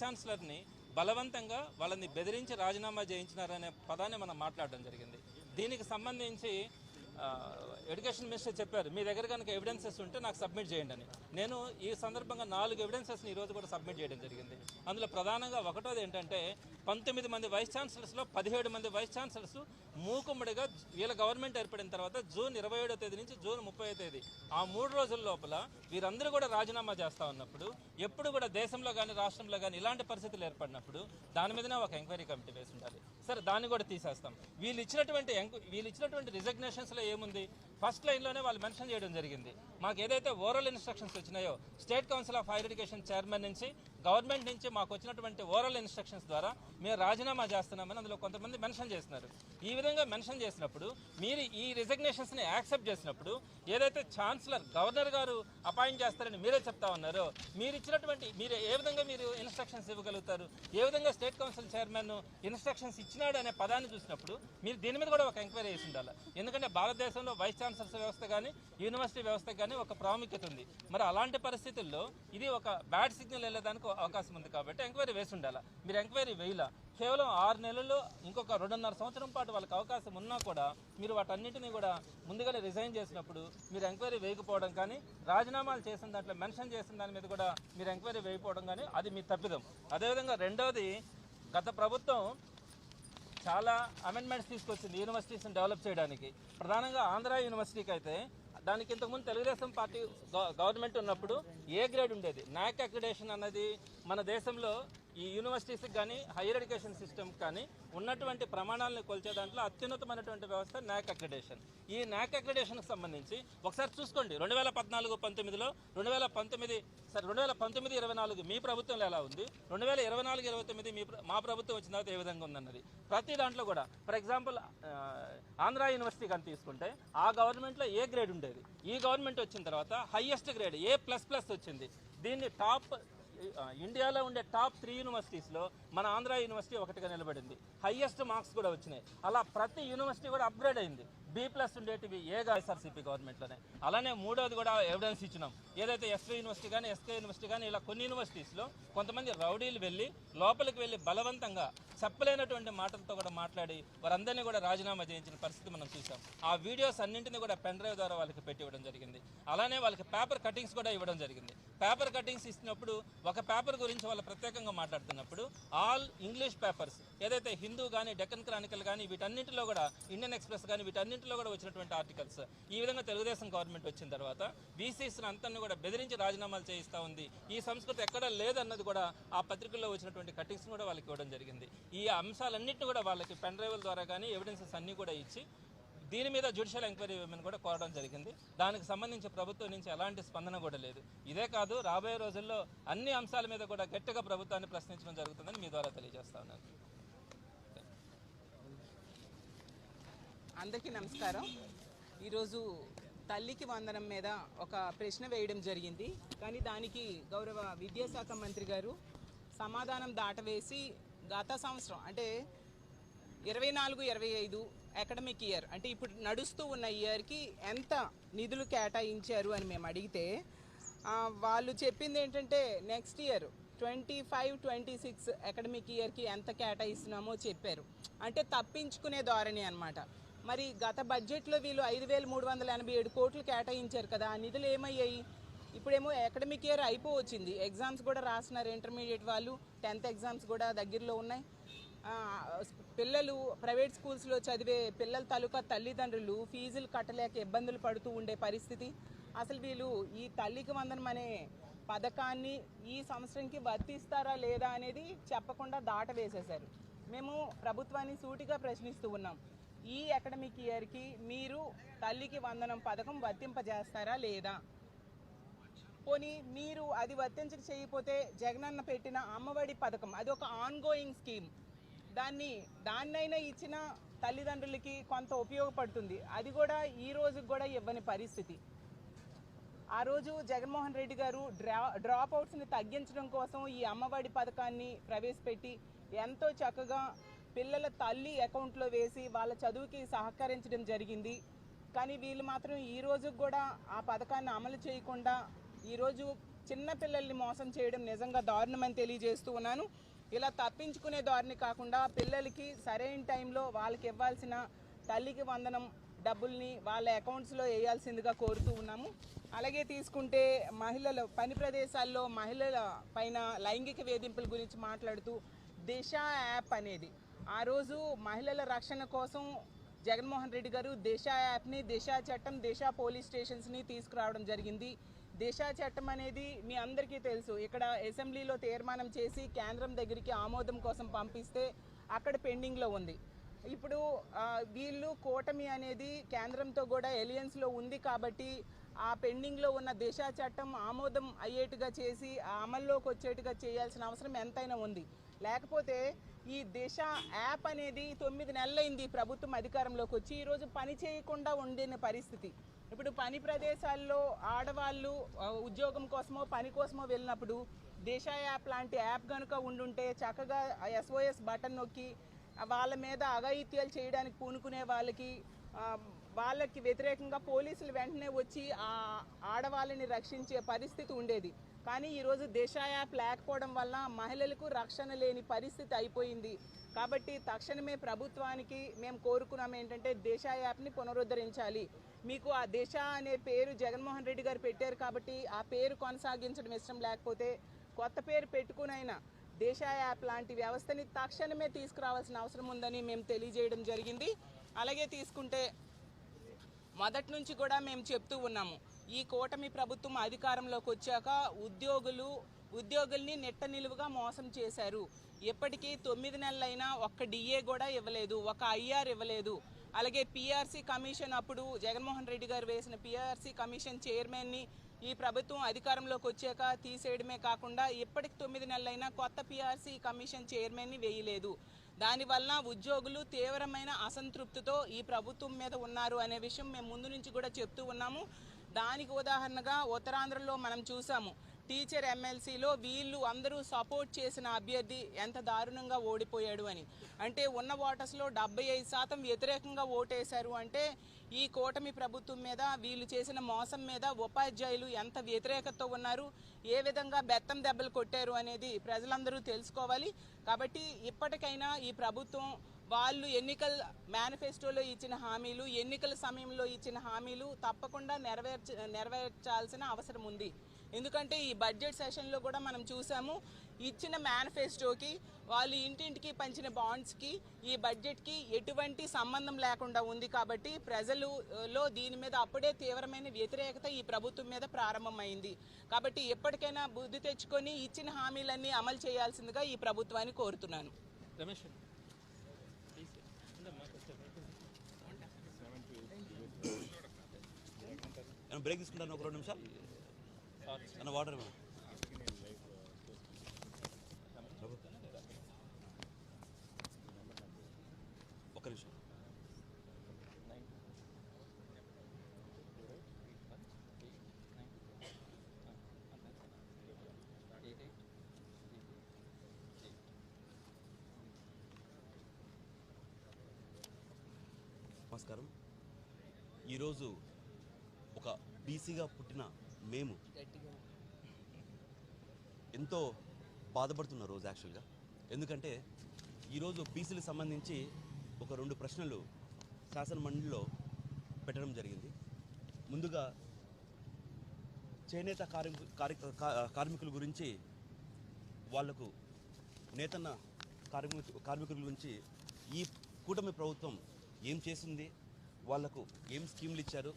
ఛాన్సలర్ని బలవంతంగా వాళ్ళని బెదిరించి రాజీనామా చేయించినారనే పదాన్ని మనం మాట్లాడడం జరిగింది. దీనికి సంబంధించి ఎడ్యుకేషన్ మినిస్టర్ చెప్పారు మీ దగ్గర కనుక ఎవిడెన్సెస్ ఉంటే నాకు సబ్మిట్ చేయండి అని. నేను ఈ సందర్భంగా నాలుగు ఎవిడెన్సెస్ని ఈరోజు కూడా సబ్మిట్ చేయడం జరిగింది. అందులో ప్రధానంగా ఒకటోది ఏంటంటే పంతొమ్మిది మంది వైస్ ఛాన్సలర్స్లో పదిహేడు మంది వైస్ ఛాన్సలర్స్ మూకుమ్మడిగా వీళ్ళ గవర్నమెంట్ ఏర్పడిన తర్వాత జూన్ ఇరవై ఏడో తేదీ నుంచి జూన్ ముప్పై తేదీ. ఆ మూడు రోజుల లోపల వీరందరూ కూడా రాజీనామా చేస్తా ఉన్నప్పుడు ఎప్పుడు కూడా దేశంలో కానీ రాష్ట్రంలో కానీ ఇలాంటి పరిస్థితులు ఏర్పడినప్పుడు దాని మీదనే ఒక ఎంక్వైరీ కమిటీ వేసి ఉండాలి. సరే దాన్ని కూడా తీసేస్తాం. వీళ్ళు ఇచ్చినటువంటి వీళ్ళు ఇచ్చినటువంటి రిజగ్నేషన్స్లో ఏముంది? ఫస్ట్ లైన్లోనే వాళ్ళు మెన్షన్ చేయడం జరిగింది. మాకు ఏదైతే ఓరల్ ఇన్స్ట్రక్షన్స్ వచ్చినాయో state council of higher education chairman నుంచి గవర్నమెంట్ నుంచి మాకు వచ్చినటువంటి ఓరల్ ఇన్స్ట్రక్షన్స్ ద్వారా మేము రాజీనామా చేస్తున్నామని అందులో కొంతమంది మెన్షన్ చేస్తున్నారు. ఈ విధంగా మెన్షన్ చేసినప్పుడు మీరు ఈ రిజగ్నేషన్స్ని యాక్సెప్ట్ చేసినప్పుడు ఏదైతే ఛాన్సలర్ గవర్నర్ గారు అపాయింట్ చేస్తారని మీరే చెప్తా ఉన్నారో మీరు ఇచ్చినటువంటి మీరు ఏ విధంగా మీరు ఇన్స్ట్రక్షన్స్ ఇవ్వగలుగుతారు ఏ విధంగా స్టేట్ కౌన్సిల్ చైర్మన్ ఇన్స్ట్రక్షన్స్ ఇచ్చినాడు అనే పదాన్ని చూసినప్పుడు మీరు దీని మీద కూడా ఒక ఎంక్వైరీ చేసి ఉండాలి. ఎందుకంటే భారతదేశంలో వైస్ ఛాన్సలర్స్ వ్యవస్థ కానీ యూనివర్సిటీ వ్యవస్థ కానీ ఒక ప్రాముఖ్యత ఉంది. మరి అలాంటి పరిస్థితుల్లో ఇది ఒక బ్యాడ్ సిగ్నల్ వెళ్ళేదానికి అవకాశం ఉంది కాబట్టి ఎంక్వైరీ వేసి ఉండాలి. మీరు ఎంక్వైరీ వేయాల. కేవలం ఆరు నెలల్లో ఇంకొక రెండున్నర సంవత్సరం పాటు వాళ్ళకి అవకాశం ఉన్నా కూడా మీరు వాటన్నిటిని కూడా ముందుగానే రిజైన్ చేసినప్పుడు మీరు ఎంక్వైరీ వేయకపోవడం కానీ రాజీనామాలు చేసిన దాంట్లో మెన్షన్ చేసిన దాని మీద కూడా మీరు ఎంక్వైరీ వేయకపోవడం కానీ అది మీ తప్పిదం. అదేవిధంగా రెండవది గత ప్రభుత్వం చాలా అమెండ్మెంట్స్ తీసుకొచ్చింది యూనివర్సిటీస్ని డెవలప్ చేయడానికి. ప్రధానంగా ఆంధ్ర యూనివర్సిటీకి అయితే దానికి ఇంతకుముందు తెలుగుదేశం పార్టీ గవర్నమెంట్ ఉన్నప్పుడు ఏ గ్రేడ్ ఉండేది? నాక్ అక్రిడేషన్ అన్నది మన దేశంలో ఈ యూనివర్సిటీస్కి కానీ హైయర్ ఎడ్యుకేషన్ సిస్టమ్కి కానీ ఉన్నటువంటి ప్రమాణాలను కొలిచే దాంట్లో అత్యున్నతమైనటువంటి వ్యవస్థ న్యాక్ అక్రిడేషన్ ఈ న్యాక్ అక్రిడేషన్కి సంబంధించి ఒకసారి చూసుకోండి. రెండు వేల పద్నాలుగు పంతొమ్మిదిలో రెండు వేల పంతొమ్మిది సరే రెండు వేల పంతొమ్మిది ఇరవై నాలుగు మీ ప్రభుత్వంలో ఎలా ఉంది? రెండు వేల ఇరవై నాలుగు ఇరవై తొమ్మిది మీ మా ప్రభుత్వం వచ్చిన తర్వాత ఏ విధంగా ఉందన్నది. ప్రతి దాంట్లో కూడా ఫర్ ఎగ్జాంపుల్ ఆంధ్ర యూనివర్సిటీ కానీ తీసుకుంటే ఆ గవర్నమెంట్లో ఏ గ్రేడ్ ఉండేది? ఈ గవర్నమెంట్ వచ్చిన తర్వాత highest grade A plus plus వచ్చింది. దీన్ని టాప్ ఇండియాలో ఉండే టాప్ త్రీ యూనివర్సిటీస్లో మన ఆంధ్ర యూనివర్సిటీ ఒకటిగా నిలబడింది. హయ్యెస్ట్ మార్క్స్ కూడా వచ్చినాయి. అలా ప్రతి యూనివర్సిటీ కూడా అప్గ్రేడ్ అయింది. బి ప్లస్ ఉండేటివి ఏగా ఎస్ఆర్సీపీ గవర్నమెంట్లోనే. అలానే మూడోది కూడా ఎవిడెన్స్ ఇచ్చినాం. ఏదైతే ఎస్వీ యూనివర్సిటీ కానీ ఎస్కే యూనివర్సిటీ కానీ ఇలా కొన్ని యూనివర్సిటీస్లో కొంతమంది రౌడీలు వెళ్ళి లోపలికి వెళ్ళి బలవంతంగా చెప్పలేనటువంటి మాటలతో కూడా మాట్లాడి వారందరినీ కూడా రాజీనామా చేయించిన పరిస్థితి మనం చూసాం ఆ వీడియోస్ అన్నింటినీ కూడా పెన్ డ్రైవ్ ద్వారా వాళ్ళకి పెట్టి ఇవ్వడం జరిగింది. అలానే వాళ్ళకి పేపర్ కటింగ్స్ కూడా ఇవ్వడం జరిగింది. పేపర్ కటింగ్స్ ఇచ్చినప్పుడు ఒక పేపర్ గురించి వాళ్ళు ప్రత్యేకంగా మాట్లాడుతున్నప్పుడు ఆల్ ఇంగ్లీష్ పేపర్స్ ఏదైతే హిందూ కానీ డెక్కన్ క్రానికల్ కానీ వీటన్నింటిలో కూడా ఇండియన్ ఎక్స్ప్రెస్ కానీ వీటన్నింటిలో కూడా వచ్చినటువంటి ఆర్టికల్స్. ఈ విధంగా తెలుగుదేశం గవర్నమెంట్ వచ్చిన తర్వాత బీసీస్ని అంతన్ని కూడా బెదిరించి రాజీనామాలు చేయిస్తూ ఉంది. ఈ సంస్కృతి ఎక్కడా లేదన్నది కూడా ఆ పత్రికల్లో వచ్చినటువంటి కటింగ్స్ కూడా వాళ్ళకి ఇవ్వడం జరిగింది. ఈ అంశాలన్నింటినీ కూడా వాళ్ళకి పెన్ డ్రైవ్ల ద్వారా కానీ ఎవిడెన్సెస్ అన్నీ కూడా ఇచ్చి దీని మీద జ్యుడిషియల్ ఎంక్వైరీ ఇవ్వమని కూడా కోరడం జరిగింది. దానికి సంబంధించి ప్రభుత్వం నుంచి ఎలాంటి స్పందన కూడా లేదు. ఇదే కాదు రాబోయే రోజుల్లో అన్ని అంశాల మీద కూడా గట్టిగా ప్రభుత్వాన్ని ప్రశ్నించడం జరుగుతుందని మీ ద్వారా తెలియజేస్తా ఉన్నాను. అందరికీ నమస్కారం. ఈరోజు తల్లికి వందనం మీద ఒక ప్రశ్న వేయడం జరిగింది. కానీ దానికి గౌరవ విద్యాశాఖ మంత్రి గారు సమాధానం దాటవేసి గత సంవత్సరం అంటే ఇరవై నాలుగు ఇరవై ఐదు అకాడమిక్ ఇయర్ అంటే ఇప్పుడు నడుస్తూ ఉన్న ఇయర్కి ఎంత నిధులు కేటాయించారు అని మేము అడిగితే వాళ్ళు చెప్పింది ఏంటంటే next year twenty five twenty six academic ఇయర్కి ఎంత కేటాయిస్తున్నామో చెప్పారు. అంటే తప్పించుకునే ధోరణి అనమాట మరి గత బడ్జెట్లో వీళ్ళు ఐదు వేల మూడు వందల ఎనభై ఏడు కోట్లు కేటాయించారు కదా ఆ నిధులు ఏమయ్యాయి? ఇప్పుడేమో అకాడమిక్ ఇయర్ అయిపోవచ్చింది. ఎగ్జామ్స్ కూడా రాస్తున్నారు ఇంటర్మీడియట్ వాళ్ళు. టెన్త్ ఎగ్జామ్స్ కూడా దగ్గరలో ఉన్నాయి. పిల్లలు ప్రైవేట్ స్కూల్స్లో చదివే పిల్లల తాలూకా తల్లిదండ్రులు ఫీజులు కట్టలేక ఇబ్బందులు పడుతూ ఉండే పరిస్థితి. అసలు వీళ్ళు ఈ తల్లికి వందనం అనే పథకాన్ని ఈ సంవత్సరంకి వర్తిస్తారా లేదా అనేది చెప్పకుండా దాట వేసేశారు మేము ప్రభుత్వాన్ని సూటిగా ప్రశ్నిస్తూ ఉన్నాం. ఈ అకాడమిక్ ఇయర్కి మీరు తల్లికి వందనం పథకం వర్తింపజేస్తారా లేదా? పోనీ మీరు అది వర్తించక చేయకపోతే జగనన్న పెట్టిన అమ్మఒడి పథకం అది ఒక ఆన్గోయింగ్ స్కీమ్ దాన్ని దాన్నైనా ఇచ్చిన తల్లిదండ్రులకి కొంత ఉపయోగపడుతుంది. అది కూడా ఈ రోజుకి కూడా ఇవ్వని పరిస్థితి. ఆ రోజు జగన్మోహన్ రెడ్డి గారు డ్రా డ్రాప్ అవుట్స్ని తగ్గించడం కోసం ఈ అమ్మఒడి పథకాన్ని ప్రవేశపెట్టి ఎంతో చక్కగా పిల్లల తల్లి అకౌంట్లో వేసి వాళ్ళ చదువుకి సహకరించడం జరిగింది. కానీ వీళ్ళు మాత్రం ఈ రోజు కూడా ఆ పథకాన్ని అమలు చేయకుండా ఈరోజు చిన్న పిల్లల్ని మోసం చేయడం నిజంగా దారుణమని తెలియజేస్తూ ఉన్నాను. ఇలా తప్పించుకునే దారిని కాకుండా పిల్లలకి సరైన టైంలో వాళ్ళకి ఇవ్వాల్సిన తల్లికి వందనం డబ్బుల్ని వాళ్ళ అకౌంట్స్లో వేయాల్సిందిగా కోరుతూ ఉన్నాము. అలాగే తీసుకుంటే మహిళలు పని ప్రదేశాల్లో మహిళల పైన లైంగిక వేధింపుల గురించి మాట్లాడుతూ దిశ యాప్ అనేది. ఆ రోజు మహిళల రక్షణ కోసం జగన్మోహన్ రెడ్డి గారు దిశ యాప్ని దిశ చట్టం దిశ పోలీస్ స్టేషన్స్ని తీసుకురావడం జరిగింది. దిశ చట్టం అనేది మీ అందరికీ తెలుసు. ఇక్కడ అసెంబ్లీలో తీర్మానం చేసి కేంద్రం దగ్గరికి ఆమోదం కోసం పంపిస్తే అక్కడ పెండింగ్లో ఉంది. ఇప్పుడు వీళ్ళు కూటమి అనేది కేంద్రంతో కూడా ఎలియన్స్లో ఉంది కాబట్టి ఆ పెండింగ్లో ఉన్న దిశ చట్టం ఆమోదం అయ్యేట్టుగా చేసి ఆ అమల్లోకి వచ్చేట్టుగా చేయాల్సిన అవసరం ఎంతైనా ఉంది. లేకపోతే ఈ దిశ యాప్ అనేది తొమ్మిది నెలలైంది. ప్రభుత్వం అధికారంలోకి వచ్చి ఈరోజు పని చేయకుండా ఉండిన పరిస్థితి. ఇప్పుడు పని ప్రదేశాల్లో ఆడవాళ్ళు ఉద్యోగం కోసమో పని కోసమో వెళ్ళినప్పుడు దిశ యాప్ లాంటి యాప్ కనుక ఉండుంటే చక్కగా ఎస్ఓఎస్ బటన్ నొక్కి వాళ్ళ మీద అఘాయిత్యాలు చేయడానికి పూనుకునే వాళ్ళకి వాళ్ళకి వ్యతిరేకంగా పోలీసులు వెంటనే వచ్చి ఆ ఆడవాళ్ళని రక్షించే పరిస్థితి ఉండేది. కానీ ఈరోజు దేశ యాప్ లేకపోవడం వల్ల మహిళలకు రక్షణ లేని పరిస్థితి అయిపోయింది. కాబట్టి తక్షణమే ప్రభుత్వానికి మేము కోరుకున్నాం ఏంటంటే దేశ యాప్ని పునరుద్ధరించాలి. మీకు ఆ దిశ అనే పేరు జగన్మోహన్ రెడ్డి గారు పెట్టారు కాబట్టి ఆ పేరు కొనసాగించడం ఇష్టం లేకపోతే కొత్త పేరు పెట్టుకునైనా దేశ యాప్ లాంటి వ్యవస్థని తక్షణమే తీసుకురావాల్సిన అవసరం ఉందని మేము తెలియజేయడం జరిగింది. అలాగే తీసుకుంటే మొదటి నుంచి కూడా మేము చెప్తూ ఉన్నాము. ఈ కూటమి ప్రభుత్వం అధికారంలోకి వచ్చాక ఉద్యోగులు ఉద్యోగుల్ని నెట్ట నిలువుగా మోసం చేశారు. ఇప్పటికీ తొమ్మిది నెలలైనా ఒక్క డిఏ కూడా ఇవ్వలేదు ఒక ఐఆర్ ఇవ్వలేదు. అలాగే పిఆర్సీ కమిషన్ అప్పుడు జగన్మోహన్ రెడ్డి గారు వేసిన పిఆర్సీ కమిషన్ చైర్మన్ని ఈ ప్రభుత్వం అధికారంలోకి వచ్చాక తీసేయడమే కాకుండా ఇప్పటికి తొమ్మిది నెలలైనా కొత్త పిఆర్సీ కమిషన్ చైర్మన్ని వేయలేదు. దానివల్ల ఉద్యోగులు తీవ్రమైన అసంతృప్తితో ఈ ప్రభుత్వం మీద ఉన్నారు అనే విషయం మేము ముందు నుంచి కూడా చెప్తూ ఉన్నాము. దానికి ఉదాహరణగా ఉత్తరాంధ్రలో మనం చూసాము. టీచర్ ఎమ్మెల్సీలో వీళ్ళు అందరూ సపోర్ట్ చేసిన అభ్యర్థి ఎంత దారుణంగా ఓడిపోయాడు అని. అంటే ఉన్న ఓటర్స్లో డెబ్బై ఐదు శాతం వ్యతిరేకంగా ఓటేశారు అంటే ఈ కూటమి ప్రభుత్వం మీద వీళ్ళు చేసిన మోసం మీద ఉపాధ్యాయులు ఎంత వ్యతిరేకతతో ఉన్నారు ఏ విధంగా బెత్తం దెబ్బలు కొట్టారు అనేది ప్రజలందరూ తెలుసుకోవాలి. కాబట్టి ఇప్పటికైనా ఈ ప్రభుత్వం వాళ్ళు ఎన్నికల మేనిఫెస్టోలో ఇచ్చిన హామీలు ఎన్నికల సమయంలో ఇచ్చిన హామీలు తప్పకుండా నెరవేర్చ నెరవేర్చాల్సిన అవసరం ఉంది. ఎందుకంటే ఈ బడ్జెట్ సెషన్లో కూడా మనం చూసాము ఇచ్చిన మేనిఫెస్టోకి వాళ్ళు ఇంటింటికి పంచిన బాండ్స్కి ఈ బడ్జెట్కి ఎటువంటి సంబంధం లేకుండా ఉంది కాబట్టి ప్రజలు లో దీని మీద అప్పుడే తీవ్రమైన వ్యతిరేకత ఈ ప్రభుత్వం మీద ప్రారంభమైంది. కాబట్టి ఎప్పటికైనా బుద్ధి తెచ్చుకొని ఇచ్చిన హామీలన్నీ అమలు చేయాల్సిందిగా ఈ ప్రభుత్వాన్ని కోరుతున్నాను. రమేష్ ఏమైనా బ్రేక్ తీసుకుంటాను ఒక రెండు నిమిషాలు? అన్న వాటర్ ఒక ఒక్క నిమిషం. నమస్కారం. ఈరోజు బీసీగా పుట్టిన మేము ఎంతో బాధపడుతున్న రోజు యాక్చువల్గా. ఎందుకంటే ఈరోజు బీసీలకు సంబంధించి ఒక రెండు ప్రశ్నలు శాసన మండలిలో పెట్టడం జరిగింది. ముందుగా చేనేత కార్మికు కార్మికుల గురించి వాళ్ళకు నేతన్న కార్మికు కార్మికుల గురించి ఈ కూటమి ప్రభుత్వం ఏం చేసింది వాళ్ళకు ఏం స్కీమ్లు ఇచ్చారు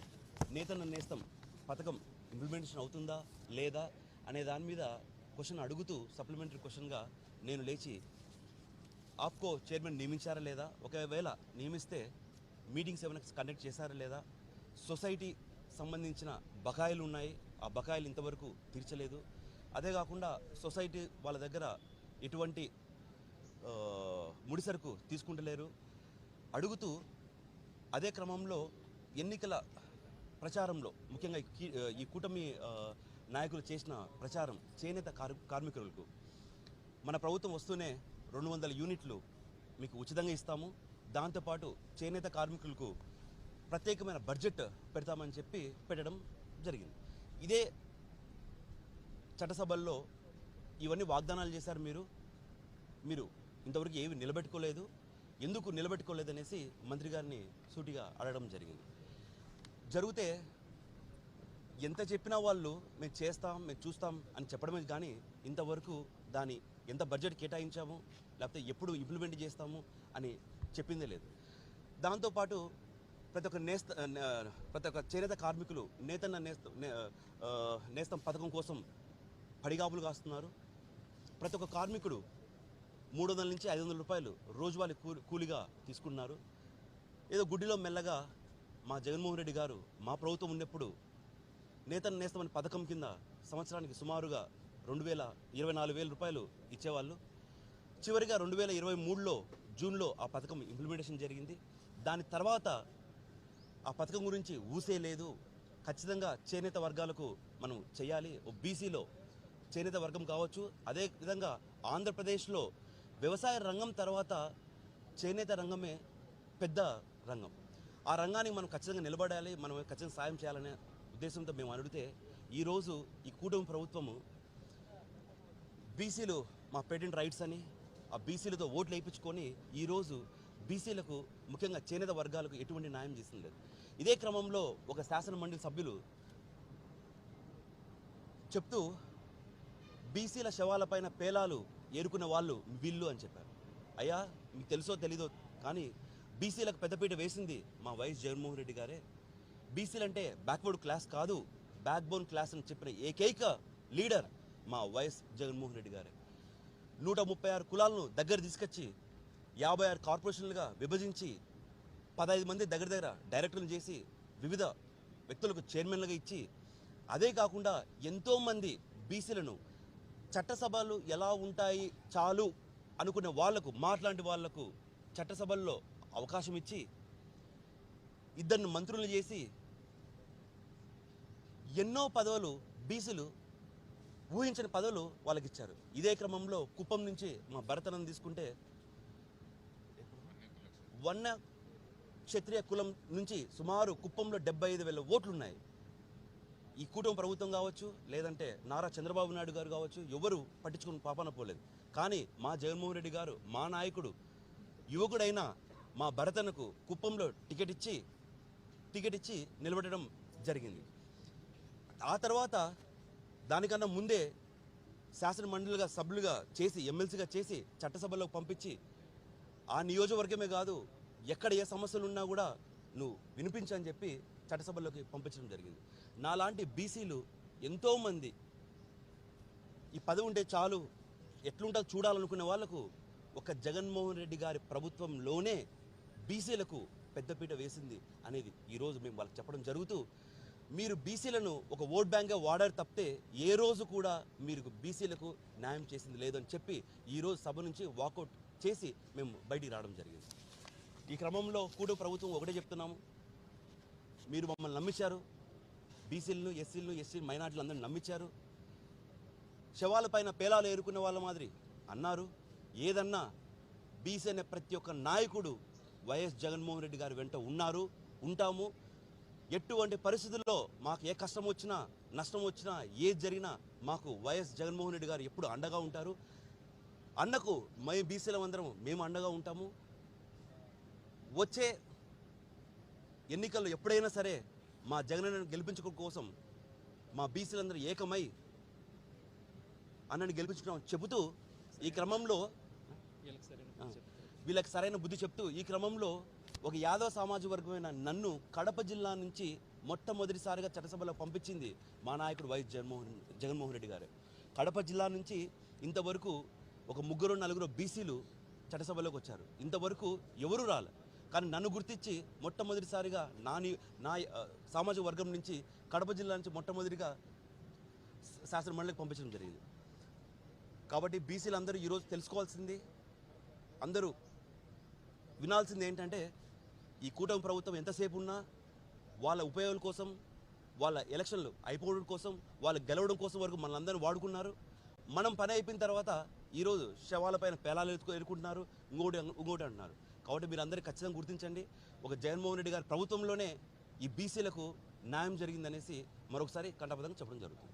నేతన్న నేస్తం పథకం ఇంప్లిమెంటేషన్ అవుతుందా లేదా అనే దాని మీద క్వశ్చన్ అడుగుతూ సప్లిమెంటరీ క్వశ్చన్గా నేను లేచి ఆప్కో చైర్మన్ నియమించారా లేదా? ఒకవేళ నియమిస్తే మీటింగ్స్ ఏమైనా కండక్ట్ చేశారా లేదా? సొసైటీ సంబంధించిన బకాయిలు ఉన్నాయి. ఆ బకాయిలు ఇంతవరకు తీర్చలేదు. అదే కాకుండా సొసైటీ వాళ్ళ దగ్గర ఎటువంటి ముడిసరుకు తీసుకుంటలేరు. అడుగుతూ అదే క్రమంలో ఎన్నికల ప్రచారంలో ముఖ్యంగా ఈ కూటమి నాయకులు చేసిన ప్రచారం చేనేత కార్ కార్మికులకు. మన ప్రభుత్వం వస్తూనే రెండు వందల యూనిట్లు మీకు ఉచితంగా ఇస్తాము. దాంతోపాటు చేనేత కార్మికులకు ప్రత్యేకమైన బడ్జెట్ పెడతామని చెప్పి పెట్టడం జరిగింది. ఇదే చట్టసభల్లో ఇవన్నీ వాగ్దానాలు చేశారు మీరు. మీరు ఇంతవరకు ఏవి నిలబెట్టుకోలేదు. ఎందుకు నిలబెట్టుకోలేదు అనేసి మంత్రి గారిని సూటిగా అడగడం జరిగింది. జరిగితే ఎంత చెప్పినా వాళ్ళు మేము చేస్తాం మేము చూస్తాం అని చెప్పడమే కానీ ఇంతవరకు దాని ఎంత బడ్జెట్ కేటాయించాము లేకపోతే ఎప్పుడు ఇంప్లిమెంట్ చేస్తాము అని చెప్పిందే లేదు. దాంతోపాటు ప్రతి ఒక్క నేస్త ప్రతి ఒక్క చేనేత కార్మికులు నేతన్న నేస్త నే- నేస్తం పథకం కోసం పడిగాపులు కాస్తున్నారు. ప్రతి ఒక్క కార్మికుడు మూడు వందల నుంచి ఐదు వందల రూపాయలు రోజువారీ కూలి కూలిగా తీసుకున్నారు. ఏదో గుడ్డిలో మెల్లగా మా జగన్మోహన్ రెడ్డి గారు మా ప్రభుత్వం ఉన్నప్పుడు నేతను నేస్తమని పథకం కింద సంవత్సరానికి సుమారుగా రెండు వేల ఇరవై నాలుగు వేల రూపాయలు ఇచ్చేవాళ్ళు. చివరిగా రెండు వేల ఇరవై మూడులో జూన్లో ఆ పథకం ఇంప్లిమెంటేషన్ జరిగింది. దాని తర్వాత ఆ పథకం గురించి ఊసే లేదు. ఖచ్చితంగా చేనేత వర్గాలకు మనం చేయాలి. ఓ బీసీలో చేనేత వర్గం కావచ్చు. అదే విధంగా ఆంధ్రప్రదేశ్లో వ్యవసాయ రంగం తర్వాత చేనేత రంగమే పెద్ద రంగం. ఆ రంగానికి మనం ఖచ్చితంగా నిలబడాలి మనం ఖచ్చితంగా సాయం చేయాలనే ఉద్దేశంతో మేము అడిగితే ఈరోజు ఈ కూటమి ప్రభుత్వము బీసీలు మా పేటెంట్ రైట్స్ అని ఆ బీసీలతో ఓట్లు వేయించుకొని ఈరోజు బీసీలకు ముఖ్యంగా చేనేత వర్గాలకు ఎటువంటి న్యాయం చేసింది లేదు. ఇదే క్రమంలో ఒక శాసన మండలి సభ్యులు చెప్తూ బీసీల శవాలపైన పేలాలు ఏరుకున్న వాళ్ళు వీళ్ళు అని చెప్పారు. అయ్యా మీకు తెలుసో తెలీదో కానీ బీసీలకు పెద్దపీట వేసింది మా వైఎస్ జగన్మోహన్ రెడ్డి గారే. బీసీలు అంటే బ్యాక్వర్డ్ క్లాస్ కాదు బ్యాక్ బోన్ క్లాస్ అని చెప్పిన ఏకైక లీడర్ మా వైఎస్ జగన్మోహన్ రెడ్డి గారే. నూట ముప్పై ఆరు కులాలను దగ్గర తీసుకొచ్చి యాభై ఆరు కార్పొరేషన్లుగా విభజించి పదహైదు మంది దగ్గర దగ్గర డైరెక్టర్లు చేసి వివిధ వ్యక్తులకు చైర్మన్లుగా ఇచ్చి అదే కాకుండా ఎంతోమంది బీసీలను చట్టసభలు ఎలా ఉంటాయి చాలు అనుకునే వాళ్ళకు మాట్లాంటి వాళ్ళకు చట్టసభల్లో అవకాశం ఇచ్చి ఇద్దరిని మంత్రులు చేసి ఎన్నో పదవులు బీసీలు ఊహించని పదవులు వాళ్ళకి ఇచ్చారు ఇదే క్రమంలో కుప్పం నుంచి మా భరతనం తీసుకుంటే వన్న క్షత్రియ కులం నుంచి సుమారు కుప్పంలో డెబ్బై ఐదు వేల ఓట్లు ఉన్నాయి ఈ కూటమి ప్రభుత్వం కావచ్చు లేదంటే నారా చంద్రబాబు నాయుడు గారు కావచ్చు ఎవరు పట్టించుకుని పాపాన పోలేదు. కానీ మా జగన్మోహన్ రెడ్డి గారు మా నాయకుడు యువకుడైన మా భరతనకు కుప్పంలో టికెట్ ఇచ్చి టికెట్ ఇచ్చి నిలబెట్టడం జరిగింది. ఆ తర్వాత దానికన్నా ముందే శాసన మండలిగా సభ్యులుగా చేసి ఎమ్మెల్సీగా చేసి చట్టసభలోకి పంపించి ఆ నియోజకవర్గమే కాదు ఎక్కడ ఏ సమస్యలు ఉన్నా కూడా నువ్వు వినిపించని చెప్పి చట్టసభలోకి పంపించడం జరిగింది. నాలాంటి బీసీలు ఎంతోమంది ఈ పదవి ఉంటే చాలు ఎట్లుంటుందో చూడాలనుకునే వాళ్ళకు ఒక జగన్మోహన్ రెడ్డి గారి ప్రభుత్వంలోనే బీసీలకు పెద్దపీట వేసింది అనేది ఈరోజు మేము వాళ్ళకి చెప్పడం జరుగుతూ మీరు బీసీలను ఒక ఓట్ బ్యాంక్గా వాడారు తప్పితే ఏ రోజు కూడా మీరు బీసీలకు న్యాయం చేసింది లేదని చెప్పి ఈరోజు సభ నుంచి వాకౌట్ చేసి మేము బయటికి రావడం జరిగింది. ఈ క్రమంలో కూడా ప్రభుత్వం ఒకటే చెప్తున్నాము. మీరు మమ్మల్ని నమ్మించారు. బీసీలను ఎస్సీలను ఎస్సీ మైనార్టీలు అందరిని నమ్మించారు. శవాలపైన పేలాలు ఏరుకునే వాళ్ళ మాదిరి అన్నారు. ఏదన్నా బీసీ అనే ప్రతి ఒక్క నాయకుడు వైఎస్ జగన్మోహన్ రెడ్డి గారి వెంట ఉన్నారు ఉంటాము. ఎటువంటి పరిస్థితుల్లో మాకు ఏ కష్టం వచ్చినా నష్టం వచ్చినా ఏది జరిగినా మాకు వైఎస్ జగన్మోహన్ రెడ్డి గారు ఎప్పుడు అండగా ఉంటారు. అన్నకు మేము బీసీలం అందరం మేము అండగా ఉంటాము. వచ్చే ఎన్నికల్లో ఎప్పుడైనా సరే మా జగనన్నను గెలిపించుకోవడం కోసం మా బీసీలందరూ ఏకమై అన్నని గెలిపించుకున్నాం చెబుతూ ఈ క్రమంలో వీళ్ళకి సరైన బుద్ధి చెప్తూ ఈ క్రమంలో ఒక యాదవ సామాజ వర్గమైన నన్ను కడప జిల్లా నుంచి మొట్టమొదటిసారిగా చట్టసభలో పంపించింది మా నాయకుడు వైఎస్ జగన్మోహన్ జగన్మోహన్ రెడ్డి గారు. కడప జిల్లా నుంచి ఇంతవరకు ఒక ముగ్గురు నలుగురు బీసీలు చట్టసభలోకి వచ్చారు. ఇంతవరకు ఎవరు రాలే. కానీ నన్ను గుర్తించి మొట్టమొదటిసారిగా నాని నా సామాజిక వర్గం నుంచి కడప జిల్లా నుంచి మొట్టమొదటిగా శాసనమండలికి పంపించడం జరిగింది. కాబట్టి బీసీలు అందరూ ఈరోజు తెలుసుకోవాల్సింది అందరూ వినాల్సింది ఏంటంటే ఈ కూటమి ప్రభుత్వం ఎంతసేపు ఉన్నా వాళ్ళ ఉపయోగాల కోసం వాళ్ళ ఎలక్షన్లు అయిపోవడం కోసం వాళ్ళు గెలవడం కోసం వరకు మనల్ని వాడుకున్నారు. మనం పని అయిపోయిన తర్వాత ఈరోజు శవాలపైన పేలాలు ఎత్తుకు ఎదుర్కొంటున్నారు ఇంకోటి ఇంకోటి అంటున్నారు. కాబట్టి మీరు అందరూ ఖచ్చితంగా గుర్తించండి. ఒక జగన్మోహన్ రెడ్డి గారి ప్రభుత్వంలోనే ఈ బీసీలకు న్యాయం జరిగిందనేసి మరొకసారి కంటపదంగా చెప్పడం జరుగుతుంది.